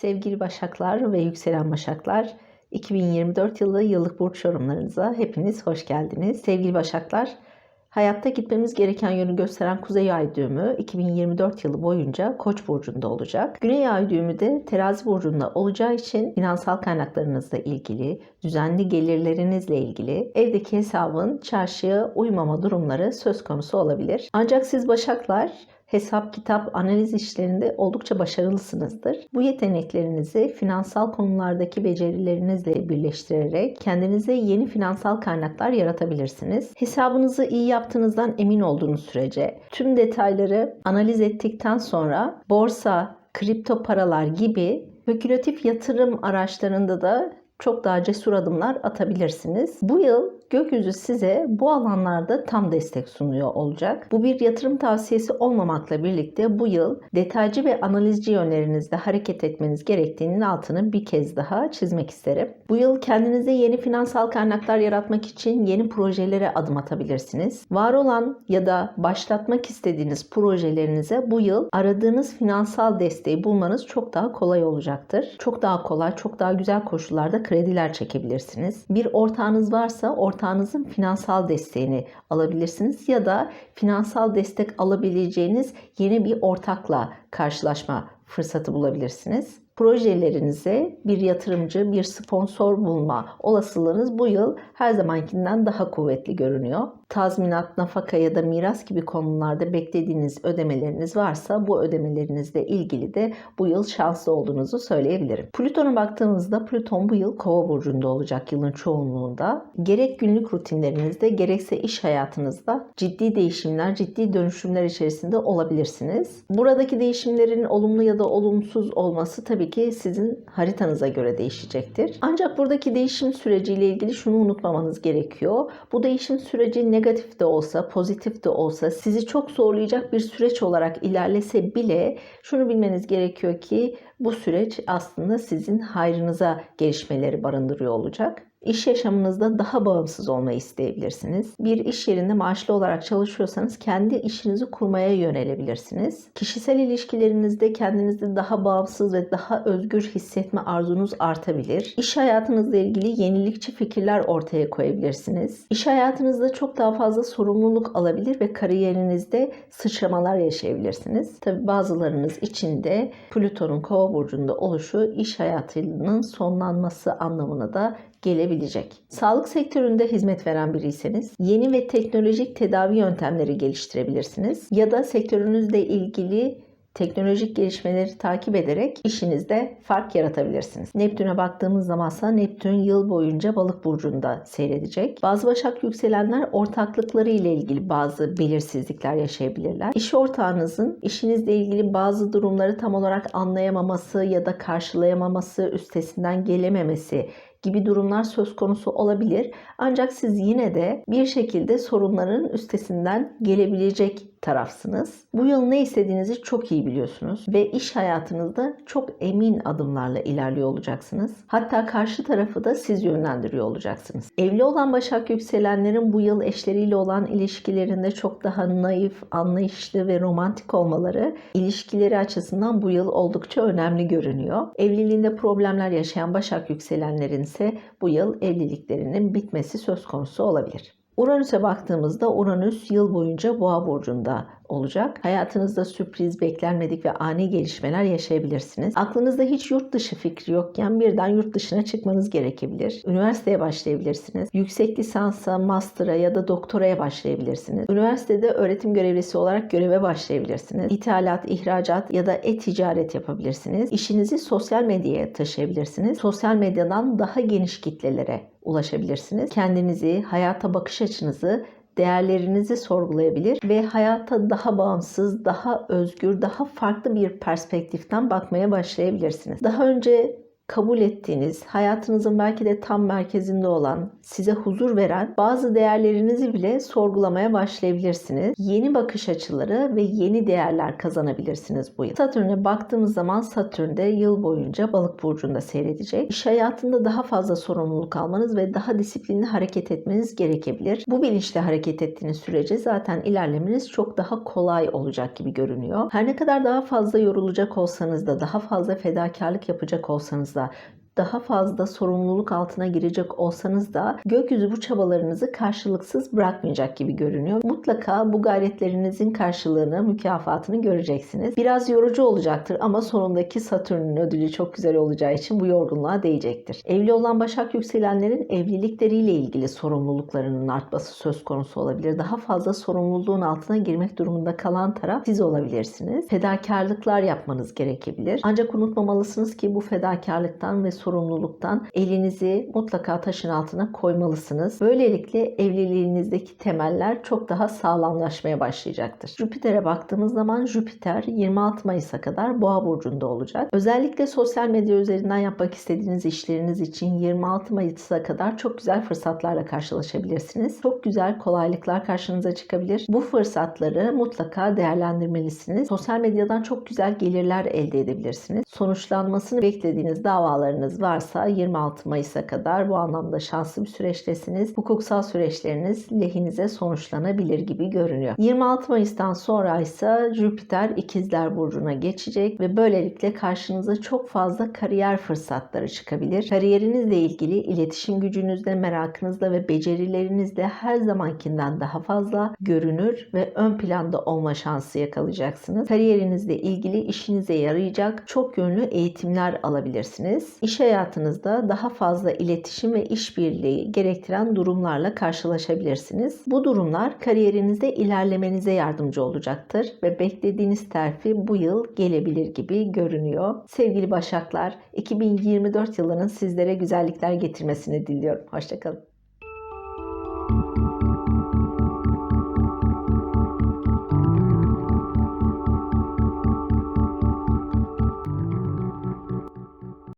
Sevgili Başaklar ve yükselen Başaklar, 2024 yılı yıllık burç yorumlarınıza hepiniz hoş geldiniz. Sevgili Başaklar, hayatta gitmemiz gereken yönü gösteren Kuzey Ay düğümü 2024 yılı boyunca Koç burcunda olacak. Güney Ay düğümü de Terazi burcunda olacağı için finansal kaynaklarınızla ilgili, düzenli gelirlerinizle ilgili evdeki hesabın çarşıya uymama durumları söz konusu olabilir. Ancak siz Başaklar hesap, kitap, analiz işlerinde oldukça başarılısınızdır. Bu yeteneklerinizi finansal konulardaki becerilerinizle birleştirerek kendinize yeni finansal kaynaklar yaratabilirsiniz. Hesabınızı iyi yaptığınızdan emin olduğunuz sürece tüm detayları analiz ettikten sonra borsa, kripto paralar gibi spekülatif yatırım araçlarında da çok daha cesur adımlar atabilirsiniz. Bu yıl gökyüzü size bu alanlarda tam destek sunuyor olacak. Bu bir yatırım tavsiyesi olmamakla birlikte bu yıl detaycı ve analizci yönlerinizde hareket etmeniz gerektiğinin altını bir kez daha çizmek isterim. Bu yıl kendinize yeni finansal kaynaklar yaratmak için yeni projelere adım atabilirsiniz. Var olan ya da başlatmak istediğiniz projelerinize bu yıl aradığınız finansal desteği bulmanız çok daha kolay olacaktır. Çok daha kolay, çok daha güzel koşullarda krediler çekebilirsiniz. Bir ortağınız varsa ortağınızın finansal desteğini alabilirsiniz ya da finansal destek alabileceğiniz yeni bir ortakla karşılaşma fırsatı bulabilirsiniz. Projelerinize bir yatırımcı, bir sponsor bulma olasılığınız bu yıl her zamankinden daha kuvvetli görünüyor. Tazminat, nafaka ya da miras gibi konularda beklediğiniz ödemeleriniz varsa bu ödemelerinizle ilgili de bu yıl şanslı olduğunuzu söyleyebilirim. Plüton'a baktığımızda Plüton bu yıl Kova burcunda olacak yılın çoğunluğunda. Gerek günlük rutinlerinizde gerekse iş hayatınızda ciddi değişimler, ciddi dönüşümler içerisinde olabilirsiniz. Buradaki değişimlerin olumlu ya da olumsuz olması tabii ki sizin haritanıza göre değişecektir. Ancak buradaki değişim süreciyle ilgili şunu unutmamanız gerekiyor. Bu değişim süreci negatif de olsa, pozitif de olsa sizi çok zorlayacak bir süreç olarak ilerlese bile şunu bilmeniz gerekiyor ki bu süreç aslında sizin hayrınıza gelişmeleri barındırıyor olacak. İş yaşamınızda daha bağımsız olmayı isteyebilirsiniz. Bir iş yerinde maaşlı olarak çalışıyorsanız kendi işinizi kurmaya yönelebilirsiniz. Kişisel ilişkilerinizde kendinizi daha bağımsız ve daha özgür hissetme arzunuz artabilir. İş hayatınızla ilgili yenilikçi fikirler ortaya koyabilirsiniz. İş hayatınızda çok daha fazla sorumluluk alabilir ve kariyerinizde sıçramalar yaşayabilirsiniz. Tabi bazılarınız için de Plüton'un kova burcunda oluşu iş hayatının sonlanması anlamına da gelebilecek. Sağlık sektöründe hizmet veren biriyseniz yeni ve teknolojik tedavi yöntemleri geliştirebilirsiniz ya da sektörünüzle ilgili teknolojik gelişmeleri takip ederek işinizde fark yaratabilirsiniz. Neptün'e baktığımız zamansa Neptün yıl boyunca balık burcunda seyredecek. Bazı başak yükselenler ortaklıkları ile ilgili bazı belirsizlikler yaşayabilirler. İş ortağınızın işinizle ilgili bazı durumları tam olarak anlayamaması ya da karşılayamaması, üstesinden gelememesi gibi durumlar söz konusu olabilir. Ancak siz yine de bir şekilde sorunların üstesinden gelebilecek tarafsınız. Bu yıl ne istediğinizi çok iyi biliyorsunuz ve iş hayatınızda çok emin adımlarla ilerliyor olacaksınız. Hatta karşı tarafı da siz yönlendiriyor olacaksınız. Evli olan Başak yükselenlerin bu yıl eşleriyle olan ilişkilerinde çok daha naif, anlayışlı ve romantik olmaları ilişkileri açısından bu yıl oldukça önemli görünüyor. Evliliğinde problemler yaşayan Başak yükselenlerin ise bu yıl evliliklerinin bitmesi söz konusu olabilir. Uranüs'e baktığımızda Uranüs yıl boyunca Boğa burcunda olacak. Hayatınızda sürpriz, beklenmedik ve ani gelişmeler yaşayabilirsiniz. Aklınızda hiç yurt dışı fikri yokken birden yurt dışına çıkmanız gerekebilir. Üniversiteye başlayabilirsiniz. Yüksek lisansa, master'a ya da doktoraya başlayabilirsiniz. Üniversitede öğretim görevlisi olarak göreve başlayabilirsiniz. İthalat, ihracat ya da e-ticaret yapabilirsiniz. İşinizi sosyal medyaya taşıyabilirsiniz. Sosyal medyadan daha geniş kitlelere ulaşabilirsiniz. Kendinizi, hayata bakış açınızı değerlerinizi sorgulayabilir ve hayata daha bağımsız, daha özgür, daha farklı bir perspektiften bakmaya başlayabilirsiniz. Daha önce kabul ettiğiniz, hayatınızın belki de tam merkezinde olan, size huzur veren bazı değerlerinizi bile sorgulamaya başlayabilirsiniz. Yeni bakış açıları ve yeni değerler kazanabilirsiniz bu yıl. Satürn'e baktığımız zaman Satürn'de yıl boyunca balık burcunda seyredecek. İş hayatında daha fazla sorumluluk almanız ve daha disiplinli hareket etmeniz gerekebilir. Bu bilinçle hareket ettiğiniz sürece zaten ilerlemeniz çok daha kolay olacak gibi görünüyor. Her ne kadar daha fazla yorulacak olsanız da, daha fazla fedakarlık yapacak olsanız da 啊 daha fazla sorumluluk altına girecek olsanız da gökyüzü bu çabalarınızı karşılıksız bırakmayacak gibi görünüyor. Mutlaka bu gayretlerinizin karşılığını, mükafatını göreceksiniz. Biraz yorucu olacaktır ama sonundaki Satürn'ün ödülü çok güzel olacağı için bu yorgunluğa değecektir. Evli olan Başak yükselenlerin evlilikleriyle ilgili sorumluluklarının artması söz konusu olabilir. Daha fazla sorumluluğun altına girmek durumunda kalan taraf siz olabilirsiniz. Fedakarlıklar yapmanız gerekebilir. Ancak unutmamalısınız ki bu fedakarlıktan ve sorumluluktan elinizi mutlaka taşın altına koymalısınız. Böylelikle evliliğinizdeki temeller çok daha sağlamlaşmaya başlayacaktır. Jüpiter'e baktığımız zaman Jüpiter 26 Mayıs'a kadar Boğa burcunda olacak. Özellikle sosyal medya üzerinden yapmak istediğiniz işleriniz için 26 Mayıs'a kadar çok güzel fırsatlarla karşılaşabilirsiniz. Çok güzel kolaylıklar karşınıza çıkabilir. Bu fırsatları mutlaka değerlendirmelisiniz. Sosyal medyadan çok güzel gelirler elde edebilirsiniz. Sonuçlanmasını beklediğiniz davalarınız varsa 26 Mayıs'a kadar bu anlamda şanslı bir süreçtesiniz. Hukuksal süreçleriniz lehinize sonuçlanabilir gibi görünüyor. 26 Mayıs'tan sonra ise Jüpiter İkizler Burcu'na geçecek ve böylelikle karşınıza çok fazla kariyer fırsatları çıkabilir. Kariyerinizle ilgili iletişim gücünüzle, merakınızla ve becerilerinizle her zamankinden daha fazla görünür ve ön planda olma şansı yakalayacaksınız. Kariyerinizle ilgili işinize yarayacak çok yönlü eğitimler alabilirsiniz. İş hayatınızda daha fazla iletişim ve işbirliği gerektiren durumlarla karşılaşabilirsiniz. Bu durumlar kariyerinizde ilerlemenize yardımcı olacaktır ve beklediğiniz terfi bu yıl gelebilir gibi görünüyor. Sevgili Başaklar, 2024 yılının sizlere güzellikler getirmesini diliyorum. Hoşçakalın.